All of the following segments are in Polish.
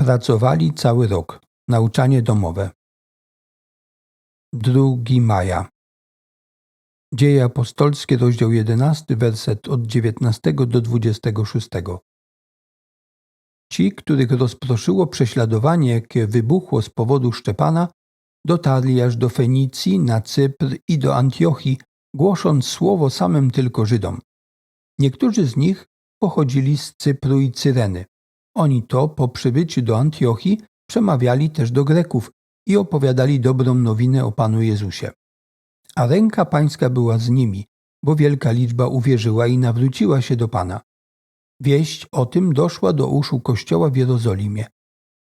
Pracowali cały rok. Nauczanie domowe. 2 maja. Dzieje apostolskie, rozdział 11, werset od 19 do 26. Ci, których rozproszyło prześladowanie, jakie wybuchło z powodu Szczepana, dotarli aż do Fenicji, na Cypr i do Antiochii, głosząc słowo samym tylko Żydom. Niektórzy z nich pochodzili z Cypru i Cyreny. Oni to po przybyciu do Antiochii przemawiali też do Greków i opowiadali dobrą nowinę o Panu Jezusie. A ręka Pańska była z nimi, bo wielka liczba uwierzyła i nawróciła się do Pana. Wieść o tym doszła do uszu Kościoła w Jerozolimie.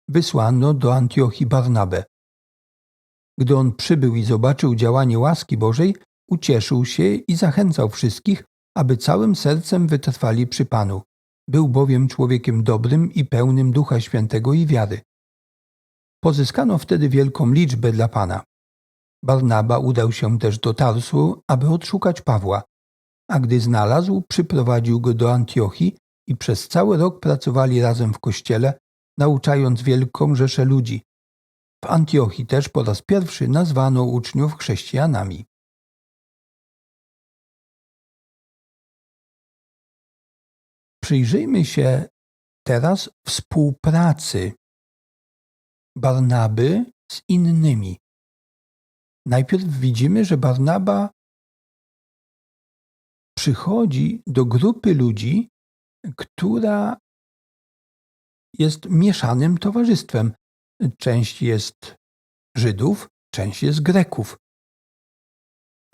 Wysłano do Antiochii Barnabę. Gdy on przybył i zobaczył działanie łaski Bożej, ucieszył się i zachęcał wszystkich, aby całym sercem wytrwali przy Panu. Był bowiem człowiekiem dobrym i pełnym Ducha Świętego i wiary. Pozyskano wtedy wielką liczbę dla Pana. Barnaba udał się też do Tarsu, aby odszukać Pawła, a gdy znalazł, przyprowadził go do Antiochii i przez cały rok pracowali razem w kościele, nauczając wielką rzeszę ludzi. W Antiochii też po raz pierwszy nazwano uczniów chrześcijanami. Przyjrzyjmy się teraz współpracy Barnaby z innymi. Najpierw widzimy, że Barnaba przychodzi do grupy ludzi, która jest mieszanym towarzystwem. Część jest Żydów, część jest Greków.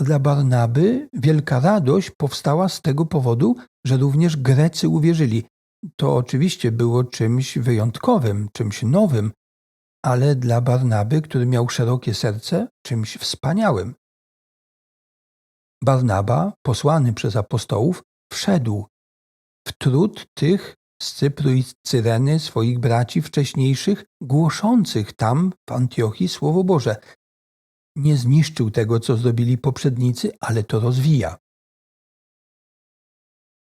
Dla Barnaby wielka radość powstała z tego powodu, że również Grecy uwierzyli. To oczywiście było czymś wyjątkowym, czymś nowym, ale dla Barnaby, który miał szerokie serce, czymś wspaniałym. Barnaba, posłany przez apostołów, wszedł w trud tych z Cypru i Cyreny, swoich braci wcześniejszych, głoszących tam w Antiochii Słowo Boże. Nie zniszczył tego, co zrobili poprzednicy, ale to rozwija.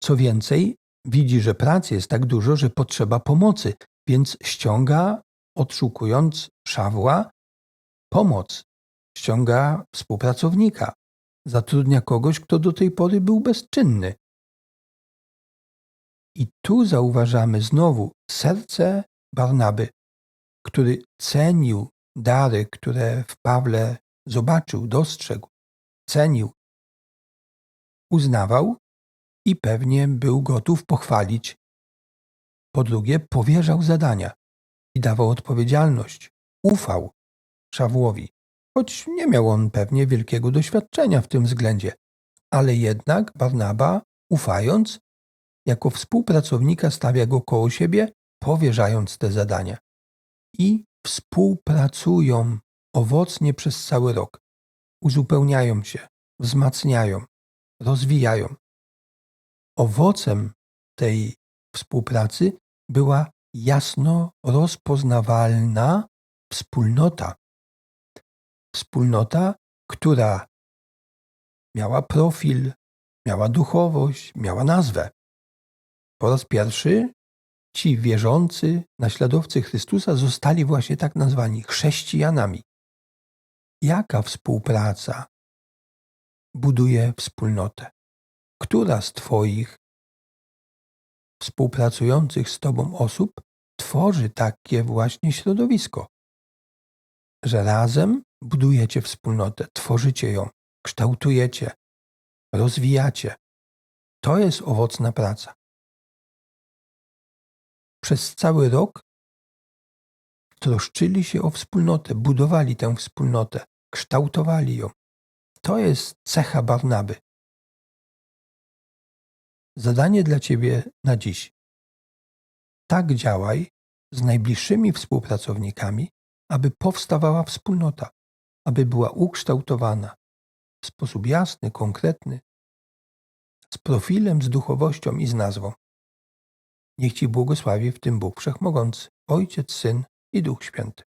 Co więcej, widzi, że pracy jest tak dużo, że potrzeba pomocy, więc ściąga, odszukując Szawła, pomoc. Ściąga współpracownika, zatrudnia kogoś, kto do tej pory był bezczynny. I tu zauważamy znowu serce Barnaby, który cenił dary, które w Pawle zobaczył, dostrzegł, cenił, uznawał i pewnie był gotów pochwalić. Po drugie, powierzał zadania i dawał odpowiedzialność, ufał Szawłowi, choć nie miał on pewnie wielkiego doświadczenia w tym względzie, ale jednak Barnaba, ufając, jako współpracownika stawia go koło siebie, powierzając te zadania. I współpracują owocnie przez cały rok. Uzupełniają się, wzmacniają, rozwijają. Owocem tej współpracy była jasno rozpoznawalna wspólnota. Wspólnota, która miała profil, miała duchowość, miała nazwę. Po raz pierwszy ci wierzący, naśladowcy Chrystusa zostali właśnie tak nazwani chrześcijanami. Jaka współpraca buduje wspólnotę? Która z Twoich współpracujących z Tobą osób tworzy takie właśnie środowisko? Że razem budujecie wspólnotę, tworzycie ją, kształtujecie, rozwijacie. To jest owocna praca przez cały rok troszczyli się o wspólnotę, budowali tę wspólnotę, kształtowali ją. To jest cecha Barnaby. Zadanie dla Ciebie na dziś. Tak działaj z najbliższymi współpracownikami, aby powstawała wspólnota, aby była ukształtowana w sposób jasny, konkretny, z profilem, z duchowością i z nazwą. Niech Ci błogosławi w tym Bóg Wszechmogący, Ojciec, Syn i Duch Święty.